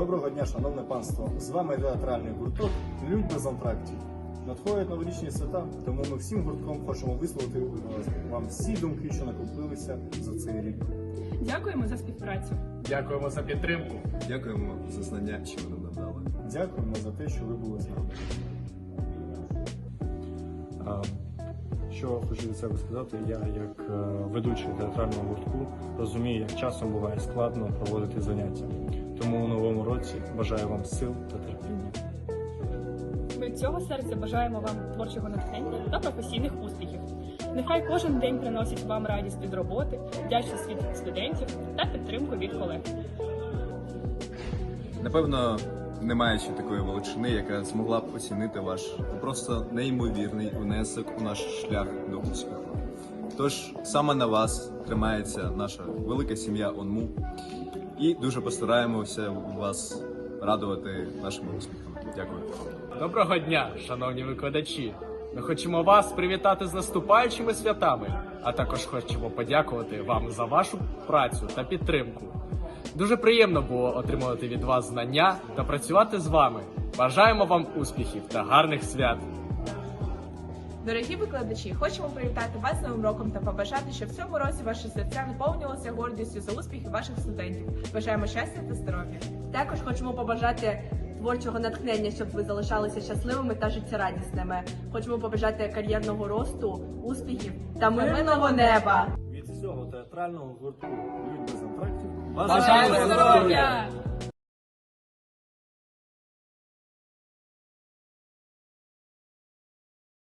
Доброго дня, шановне панство! З вами театральний гурток Людь без антрактів. Надходять новорічні свята, тому ми всім гуртком хочемо висловити вам всі думки, що накопилися за цей рік. Дякуємо за співпрацю. Дякуємо за підтримку. Дякуємо за знання, що ви нам надали. Дякуємо за те, що ви були з нами. Що хочу від себе сказати, я як е, ведучий театрального гуртку розумію, як часом буває складно проводити заняття. Тому у новому році бажаю вам сил та терпіння. Ми від цього серця бажаємо вам творчого натхнення та професійних успіхів. Нехай кожен день приносить вам радість від роботи, вдячність від студентів та підтримку від колег. Напевно, немає ще такої величини, яка змогла б оцінити ваш просто неймовірний внесок у наш шлях до успіху. Тож саме на вас тримається наша велика сім'я ОНМУ і дуже постараємося вас радувати нашими успіхами. Дякую. Доброго дня, шановні викладачі. Ми хочемо вас привітати з наступаючими святами, а також хочемо подякувати вам за вашу працю та підтримку. Дуже приємно було отримувати від вас знання та працювати з вами. Бажаємо вам успіхів та гарних свят. Дорогі викладачі, хочемо привітати вас з Новим роком та побажати, щоб в цьому році ваші серця наповнювалися гордістю за успіхи ваших студентів. Бажаємо щастя та здоров'я. Також хочемо побажати творчого натхнення, щоб ви залишалися щасливими та життєрадісними. Хочемо побажати кар'єрного росту, успіхів та мирного неба. Від всього театрального гуртку Людь без антрактів Бажаємо здоров'я!